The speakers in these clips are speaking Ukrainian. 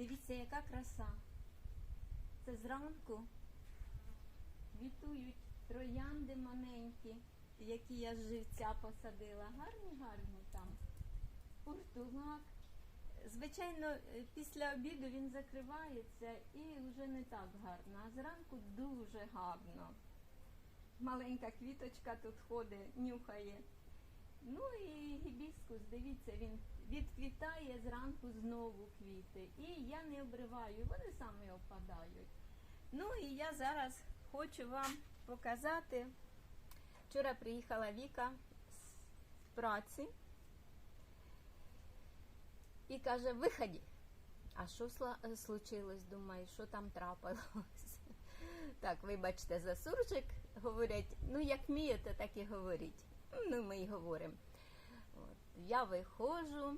Дивіться, яка краса. Це зранку квітують троянди маленькі, які я з живця посадила. Гарні, гарні там. Портулак. Звичайно, е, після обіду він закривається і вже не так гарно. А зранку дуже гарно. Маленька квіточка тут ходить, нюхає. Ну і гібіскус, дивіться, він відквітає зранку знову квіти. І я не обриваю, вони самі опадають. Ну і я зараз хочу вам показати. Вчора приїхала Віка з праці і каже, виході. А що случилось? Думаю, що там трапилось? Так, вибачте за суржик, говорять, ну як вмієте, так і говоріть. Ну, ми й говоримо. Я виходжу.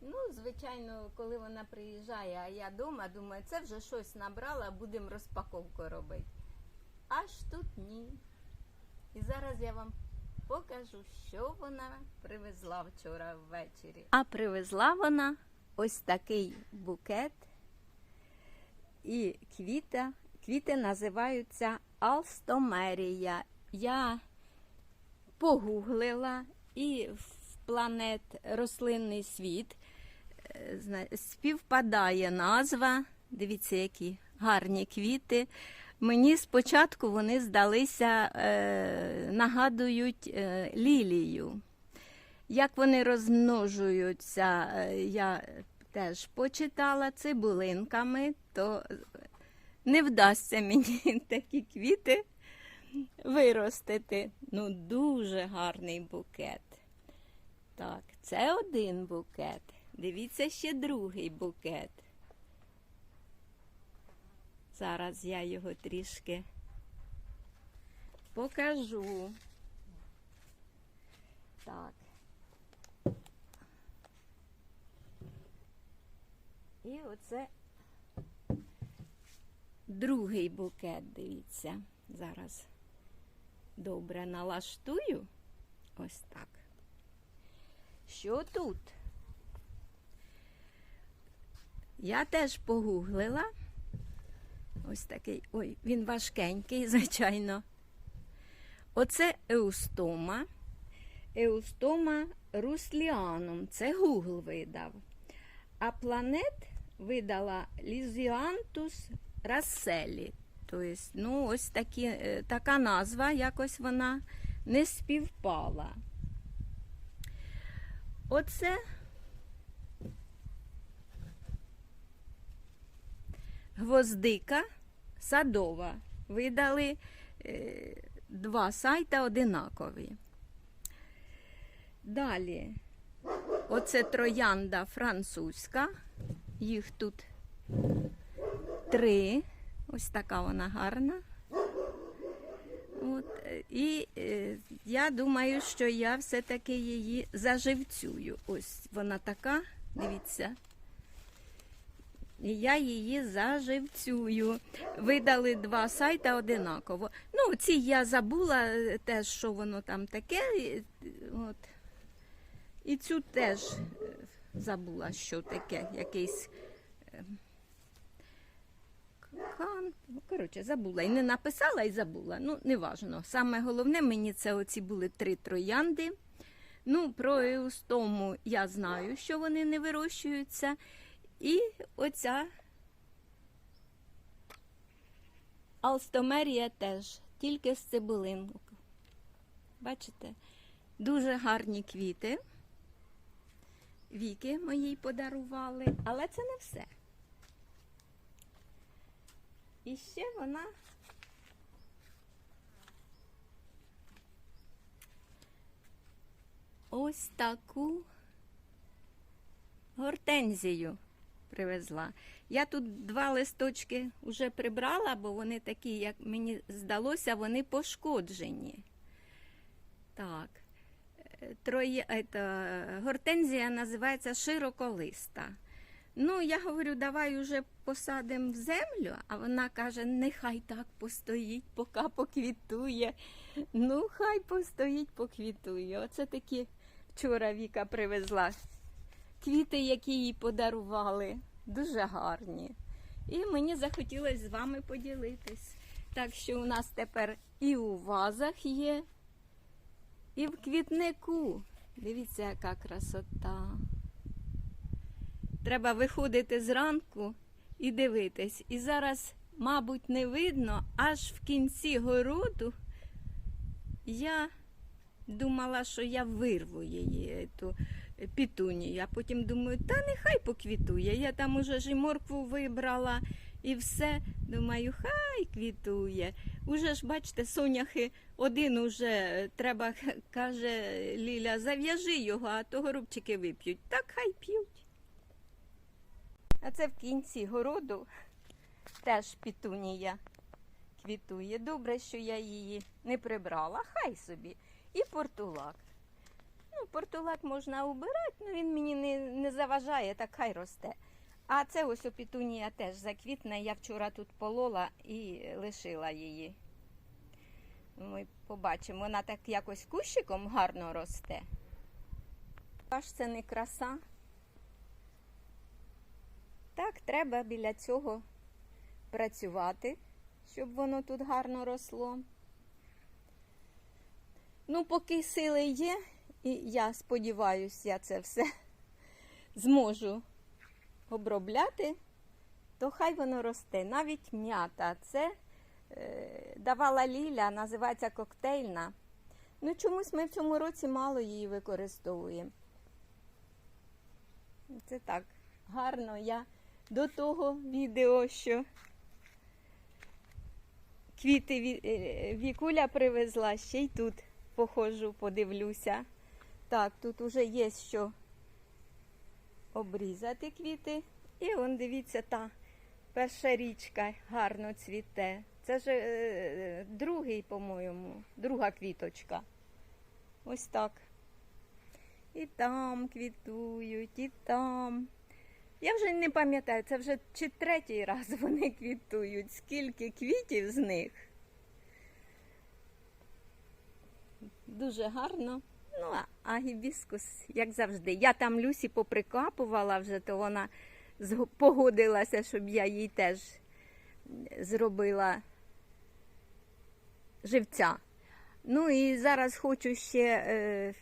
Ну, звичайно, коли вона приїжджає, а я вдома, думаю, це вже щось набрала, будемо розпаковку робити. Аж тут ні. І зараз я вам покажу, що вона привезла вчора ввечері. А привезла вона ось такий букет. І квіта, квіти називаються Алстомерія. Я погуглила і в планет рослинний світ е, співпадає назва. Дивіться, які гарні квіти. Мені спочатку вони здалися, е, нагадують е, лілію. Як вони розмножуються, я теж почитала цибулинками, то не вдасться мені такі квіти виростити. Ну, дуже гарний букет. Так, це один букет. Дивіться ще другий букет. Зараз я його трішки покажу. Так. І оце другий букет, дивіться. Зараз добре налаштую. Ось так. Що тут? Я теж погуглила. Ось такий. Ой, він важкенький, звичайно. Оце еустома. Еустома русліанум. Це Гугл видав. А планет видала Лізіантус расселі. Тобто, ну, ось такі, е, така назва, якось вона не співпала. Оце гвоздика садова. Видали е, два сайта одинакові. Далі, оце троянда французька. Їх тут три. Ось така вона гарна. І е, я думаю, що я все-таки її заживцюю. Ось вона така, дивіться. І я її заживцюю. Видали два сайти одинаково. Ну, ці я забула е, теж, що воно там таке. От. І цю теж е, забула, що таке, якийсь. Кан, ну, коротше, забула. І не написала, і забула. Ну, неважно. Саме головне, мені це оці були три троянди. Ну, про еустому я знаю, що вони не вирощуються. І оця алстомерія теж, тільки з цибулинок. Бачите? Дуже гарні квіти. Віки моїй подарували, але це не все. І ще вона ось таку гортензію привезла. Я тут два листочки вже прибрала, бо вони такі, як мені здалося, вони пошкоджені. Так. Е, Троє, ета, гортензія називається широколиста. Ну, я говорю, давай уже посадимо в землю, а вона каже, нехай так постоїть, поки поквітує. Ну, хай постоїть, поквітує. Оце такі вчора Віка привезла квіти, які їй подарували. дуже гарні. І мені захотілося з вами поділитись. Так що у нас тепер і у вазах є, і в квітнику. Дивіться, яка красота. Треба виходити зранку і дивитись. І зараз, мабуть, не видно, аж в кінці городу я думала, що я вирву її, ту пітунію. А потім думаю, та нехай поквітує. Я там уже ж і моркву вибрала і все. Думаю, хай квітує. Уже ж, бачите, соняхи один уже треба, каже Ліля, зав'яжи його, а то горобчики вип'ють. Так хай п'ють. А це в кінці городу теж пітунія квітує. Добре, що я її не прибрала, хай собі. І портулак. Ну, портулак можна убирати, але він мені не, не заважає, так хай росте. А це ось опітунія теж заквітне. Я вчора тут полола і лишила її. Ми побачимо, вона так якось кущиком гарно росте. Аж це не краса. Так, треба біля цього працювати, щоб воно тут гарно росло. Ну, поки сили є, і я сподіваюся, я це все зможу обробляти, то хай воно росте. Навіть м'ята. Це е, давала Ліля, називається коктейльна. Ну, чомусь ми в цьому році мало її використовуємо. Це так гарно. Я до того відео, що квіти е, Вікуля привезла, ще й тут походжу, подивлюся. Так, тут уже є що обрізати квіти. І он, дивіться, та перша річка гарно цвіте. Це ж е, другий, по-моєму, друга квіточка. Ось так. І там квітують, і там. Я вже не пам'ятаю, це вже чи третій раз вони квітують, скільки квітів з них. Дуже гарно. Ну, а- гібіскус, як завжди. Я там Люсі поприкапувала вже, то вона погодилася, щоб я їй теж зробила живця. Ну і зараз хочу ще е,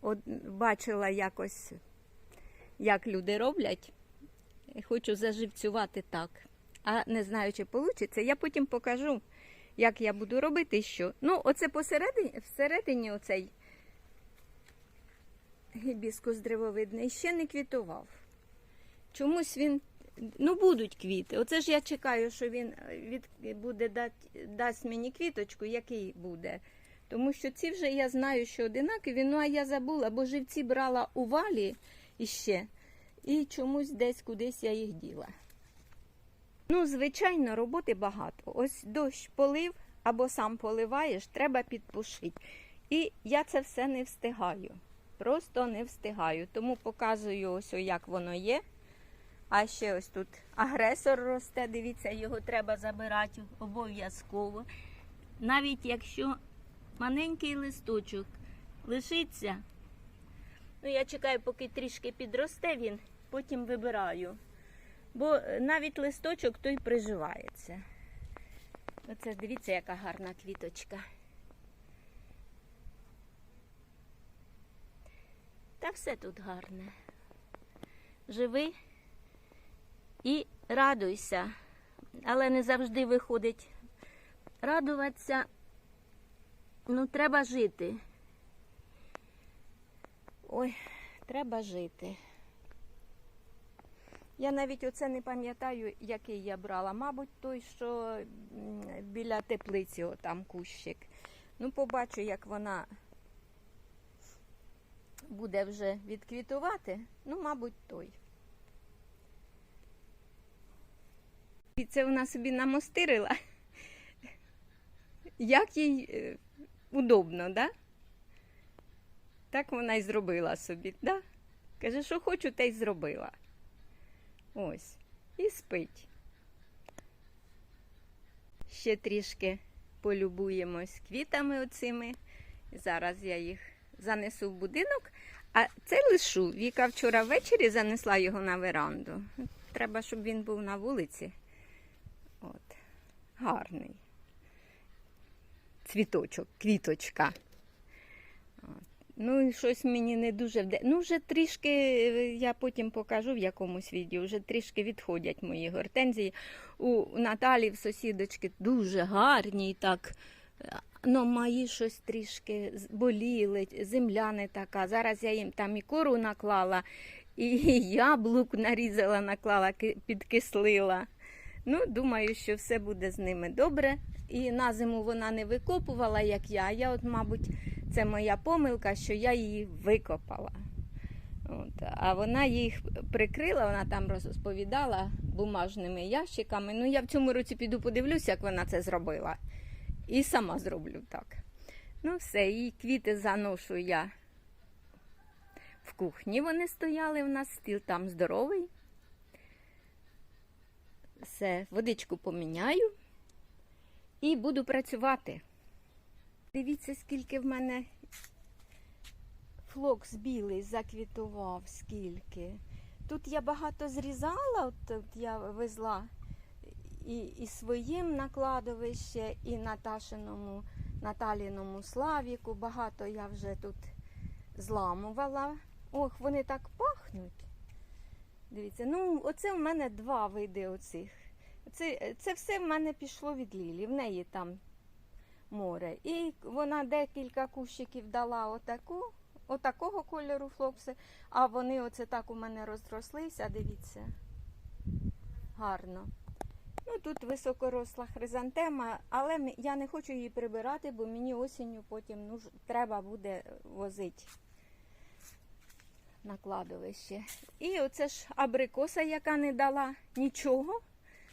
от, бачила якось, як люди роблять. Хочу заживцювати так. А не знаю, чи вийде. Я потім покажу, як я буду робити що. Ну, оце посередині, всередині оцей гібіскус древовидний ще не квітував. Чомусь він. Ну, будуть квіти. Оце ж я чекаю, що він від, буде дать, дасть мені квіточку, який буде. Тому що ці вже я знаю, що одинакові, ну а я забула, бо живці брала у валі іще, і чомусь десь кудись я їх діла. Ну, звичайно, роботи багато. Ось дощ полив або сам поливаєш, треба підпушити. І я це все не встигаю. Просто не встигаю. Тому показую ось, як воно є. А ще ось тут агресор росте, дивіться, його треба забирати обов'язково. Навіть якщо маленький листочок лишиться, ну я чекаю, поки трішки підросте він, потім вибираю. Бо е, навіть листочок той приживається. Оце дивіться, яка гарна квіточка. Та все тут гарне. Живи і радуйся, але не завжди виходить радуватися. Ну, треба жити. Ой, треба жити. Я навіть оце не пам'ятаю, який я брала. Мабуть, той, що біля теплиці, там кущик. Ну, побачу, як вона буде вже відквітувати. Ну, мабуть, той. І це вона собі намостирила. Як їй е, удобно, да? Так вона й зробила собі, да? Каже, що хочу, те й зробила. Ось. І спить. Ще трішки полюбуємось квітами оцими. Зараз я їх занесу в будинок. А це лишу. Віка вчора ввечері занесла його на веранду. Треба, щоб він був на вулиці. От. Гарний. Цвіточок, квіточка. Ну, щось мені не дуже вде. Ну, вже трішки, е, я потім покажу в якомусь відео, вже трішки відходять мої гортензії. У Наталі в сусідочки дуже гарні так. е, Ну, мої щось трішки боліли, земля не така. Зараз я їм там і кору наклала, і яблук нарізала, наклала, підкислила. Ну, думаю, що все буде з ними добре. І на зиму вона не викопувала, як я. Я, от, мабуть, це моя помилка, що я її викопала. От. А вона їх прикрила, вона там розповідала бумажними ящиками. Ну, я в цьому році піду подивлюся, як вона це зробила. І сама зроблю так. Ну, все, і квіти заношу я в кухні. Вони стояли у нас, стіл там здоровий. Все, водичку поміняю і буду працювати. Дивіться, скільки в мене флокс білий заквітував, скільки. Тут я багато зрізала, от, от я везла і, і своїм на кладовище, і Наташиному, Наталіному Славіку. Багато я вже тут зламувала. Ох, вони так пахнуть. Дивіться, ну оце в мене два види оцих. Це, це все в мене пішло від Лілі. В неї там море. І вона декілька кущиків дала отаку, отакого кольору флокси, а вони оце так у мене розрослися, дивіться. Гарно. Ну, тут високоросла хризантема, але я не хочу її прибирати, бо мені осінню потім ну, треба буде возити на кладовище. І оце ж абрикоса, яка не дала нічого.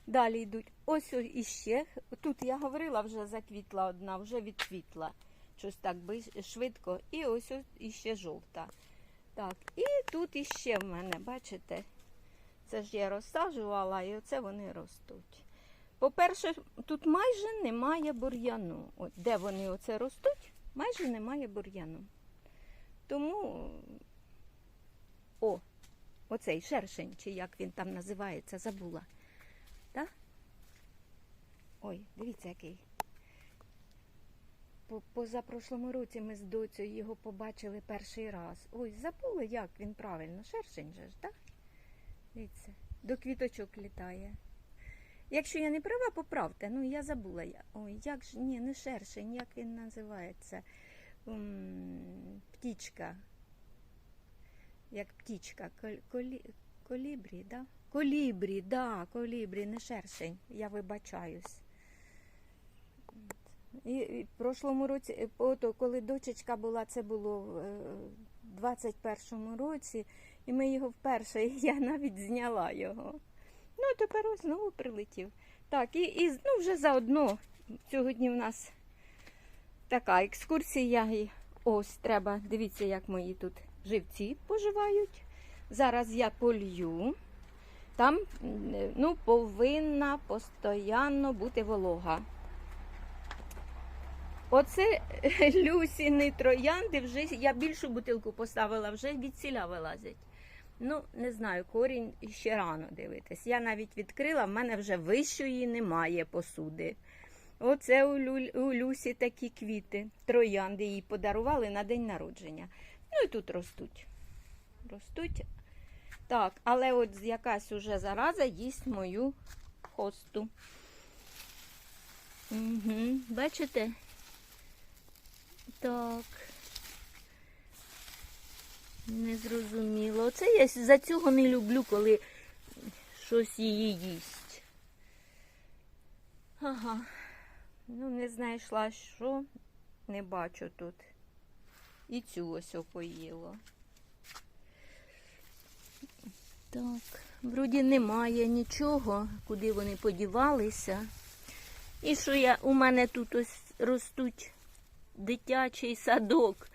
Далі йдуть. Ось іще. Тут я говорила, вже заквітла одна, вже відквітла. Щось так швидко. І ось іще жовта. Так, і тут іще в мене, бачите, це ж я розсаджувала, і оце вони ростуть. По-перше, тут майже немає бур'яну. От де вони оце ростуть, майже немає бур'яну. Тому о, оцей шершень, чи як він там називається, забула. Ой, дивіться який. Позапрошлому році ми з доцею його побачили перший раз. Ой, забула, як він правильно. Шершень же ж, так? Дивіться, до квіточок літає. Якщо я не права, поправте. Ну, я забула. Ой, як ж, ні, не шершень, як він називається? Птічка. Як птічка. Кол- Колі... Колібрі, да? Колібрі, да, колібрі, не шершень. Я вибачаюсь. І, в прошлому році, е, ото, коли дочечка була, це було в е, 21-му році, і ми його вперше, і я навіть зняла його. Ну, тепер ось знову прилетів. Так, і, і ну, вже заодно сьогодні в нас така екскурсія. І ось треба, дивіться, як мої тут живці поживають. Зараз я полью. Там ну, повинна постійно бути волога. Оце Люсіни троянди вже я більшу бутилку поставила, вже від сіля вилазять. Ну, не знаю, корінь ще рано дивитись. Я навіть відкрила, в мене вже вищої немає посуди. Оце у, Лю... у Люсі такі квіти. Троянди їй подарували на день народження. Ну і тут ростуть. Ростуть. Так, але от якась уже зараза їсть мою хосту. Угу, бачите? Так. Незрозуміло. Оце я за цього не люблю, коли щось її їсть. Ага. Ну, не знайшла що, не бачу тут. І цю ось опоїло. Так, вроді немає нічого, куди вони подівалися. І що я, у мене тут ось ростуть дитячий садок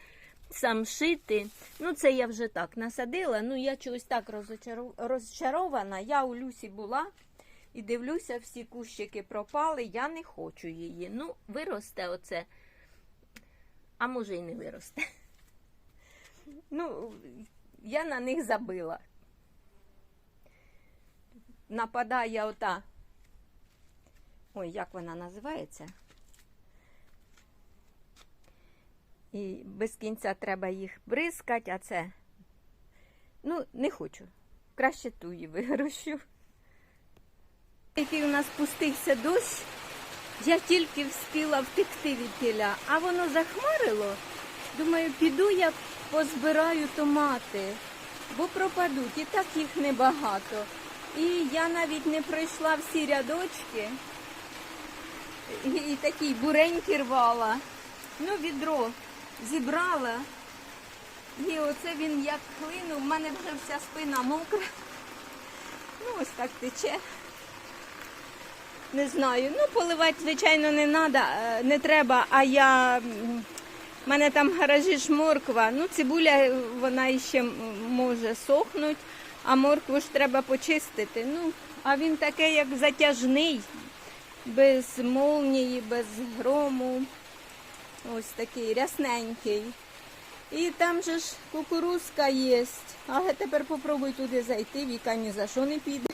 самшити. Ну, це я вже так насадила. Ну, я чогось так розчарована. Я у Люсі була і дивлюся, всі кущики пропали. Я не хочу її. Ну, виросте оце. А може і не виросте. Ну, я на них забила. Нападає ота. Ой, як вона називається? І без кінця треба їх бризкати, а це. Ну, не хочу. Краще туї вирощу. Який у нас пустився дощ, я тільки встигла втекти від тіля, а воно захмарило. Думаю, піду я позбираю томати, бо пропадуть, і так їх небагато. І я навіть не пройшла всі рядочки, і, і такі буренькі рвала. Ну, відро зібрала. І оце він як хлинув, в мене вже вся спина мокра. Ну, ось так тече. Не знаю. Ну, поливати, звичайно, не надо, е, не треба, а я. в мене там в гаражі ж морква. Ну, цибуля е, вона іще може сохнуть, а моркву ж треба почистити. Ну, а він такий, як затяжний, без молнії, без грому. Ось такий рясненький. І там же ж кукурузка є. Але тепер попробуй туди зайти, Віка ні за що не піде.